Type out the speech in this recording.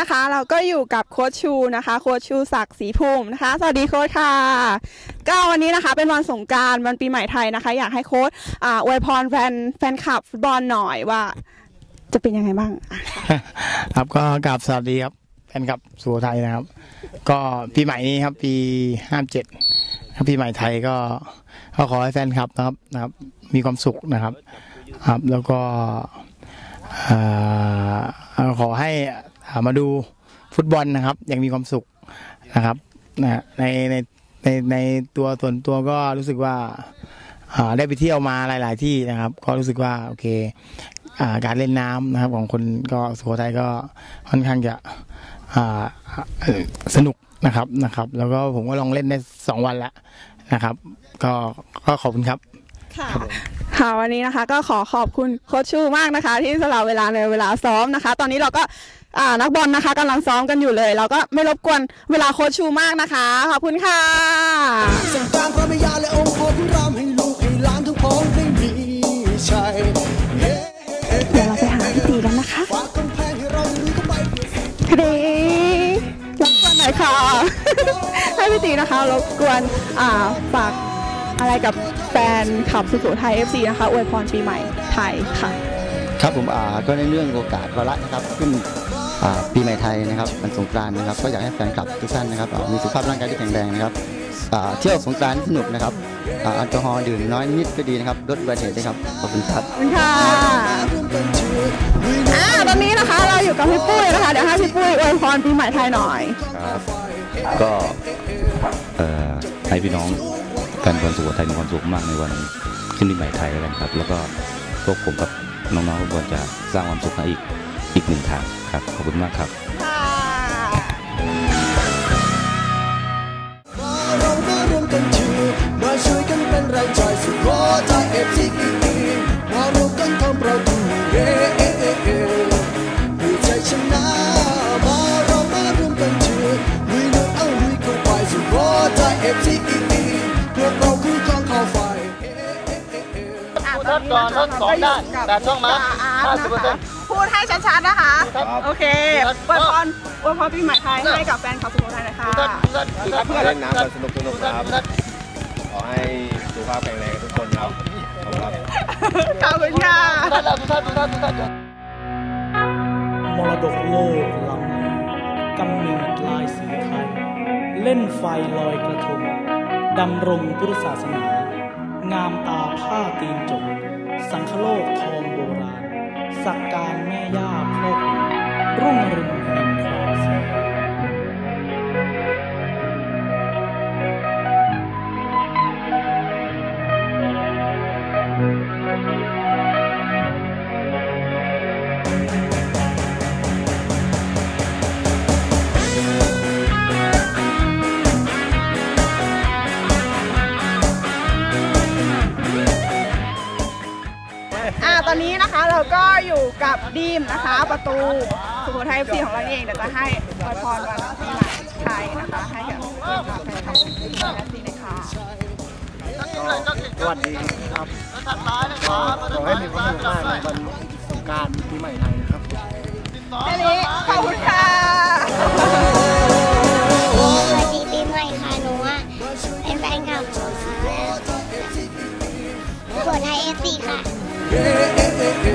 นะคะเราก็อยู่กับโค้ชชูนะคะ โค้ชชูศักดิ์ศรีภูมินะคะ สวัสดีโค้ชค่ะ ก็วันนี้นะคะเป็นวันสงการวันปีใหม่ไทยนะคะ อยากให้โค้ชอ่าอวยพรแฟนแฟนคลับฟุตบอลหน่อยว่า จะเป็นยังไงบ้าง ครับก็กราบสวัสดีครับแฟนคลับสุโขทัยนะครับ ก็ปีใหม่นี้ครับปีห้าเจ็ดครับปีใหม่ไทยก็ก็ขอให้แฟนคลับนะครับนะครับ มีความสุขนะครับ ครับแล้วก็ขอให้อ่า มาดูฟุตบอลนะครับอย่างมีความสุขนะครับนะในในในในตัวส่วนตัวก็รู้สึกว่าอ่าได้ไปเที่ยวมาหลาย ๆ ที่นะครับ ก็รู้สึกว่าโอเคอ่าการเล่นน้ำนะครับ ของคนก็สุโขทัยก็ค่อนข้างจะอ่าเอ่อสนุกนะครับนะครับ แล้วก็ผมก็ลองเล่นได้สองวันแล้วนะครับ ก็ก็ขอบคุณครับค่ะค่ะวันนี้นะคะก็ขอขอบคุณโค้ชชูมากนะคะ ที่สละเวลาในเวลาซ้อมนะคะ ตอนนี้เราก็อ่า นักบอลนะคะกำลังซ้อมกันอยู่เลย เราก็ไม่รบกวนเวลาโค้ชชูมากนะคะ ขอบคุณค่ะสงกรารพระมยาและองค์พ่อคุณรามให้ลูกให้หลานทุกพ้องได้มีชัยเฮ้เดี๋ยวเราไปหาพี่ตีกันนะคะฝากกำแพงให้เราได้รู้เข้าไปพี่ตีรบกวนหน่อยค่ะ ให้พี่ตีนะคะรบกวนอ่าฝากอะไรกับแฟนขับสุโขทัย FC นะคะอวยพรปีใหม่ไทยค่ะ ครับผมอ่าก็ในเรื่องโอกาสวาระนะครับขึ้นอ่า ปีใหม่ไทยนะครับวันสงกรานต์นะครับก็อยากให้แฟนคลับทุกท่านนะครับอ่ามีสุขภาพร่างกายที่แข็งแรงนะครับอ่าเที่ยวสงกรานต์สนุกนะครับอ่าแอลกอฮอล์ดื่มน้อยนิดก็ดีนะครับลดอุบัติเหตุด้วยครับขอบคุณครับขอบคุณค่ะอ่าตอนนี้นะคะเราอยู่กับพี่ปุ้ยนะคะเดี๋ยวให้พี่ปุ้ยอวยพรปีใหม่ไทยหน่อยครับก็เอ่อให้พี่น้องแฟนบอลสุโขทัยมีความสุขมากในวันขึ้นปีใหม่ไทยแล้วกันครับ แล้วก็พวกผมกับน้องๆทุกคนจะสร้างความสุขให้อีกอี กหนึ่งทางครับ ขอบคุณมากครับเราก็รวมกันทีมาช่วยกันเป็นแรงใจสุด้คตรเอฟซีกีมารวมกันทำเราดูเอเอใจชนะมาเรามารวมกันทีลุยลุยเอาลุยเข้าไปสุดโคตรเอฟซีกีเพื่อเราคู่คองเข้าไฟทดก่อนทดสองด้านแต่ช่องมา50% พูดให้ชัดๆนะคะ โอเคอวยพรอวยพรปีใหม่ไทยให้กับแฟนขับสุโขทัยหน่อยค่ะเล่นน้ำกันสนุกสนุกครับ ขอให้สุขภาพแข็งแรงทุกคนครับ ขอบคุณครับขอบคุณค่ะมรดกโลกลำนี้กำเนิดลายสีไทย เล่นไฟลอยกระทงดำรงพุทธศาสนา งามตาผ้าตีนจกสังคโลกทองโบราณ สักการแม่ย่าพ่อขุนรุ่งเรือง อ่าตอนนี้นะคะเราก็อยู่กับดีมนะคะ ประตูสุโขทัย FC ของเรานี่เองเดี๋ยวจะให้อวยพรวันปีใหม่ไทยนะคะให้กับแฟนคลับสุโขทัย FC นะคะสวัสดีครับขอให้มีความสุขมากในวันสงกรารปีใหม่ไทยนะครับแค่นี้ขอบคุณค่ะสวัสดีปีใหม่ค่ะหนูอะเป็นแฟนคลับของสุโขทัยเอฟซีค่ะ Yeah.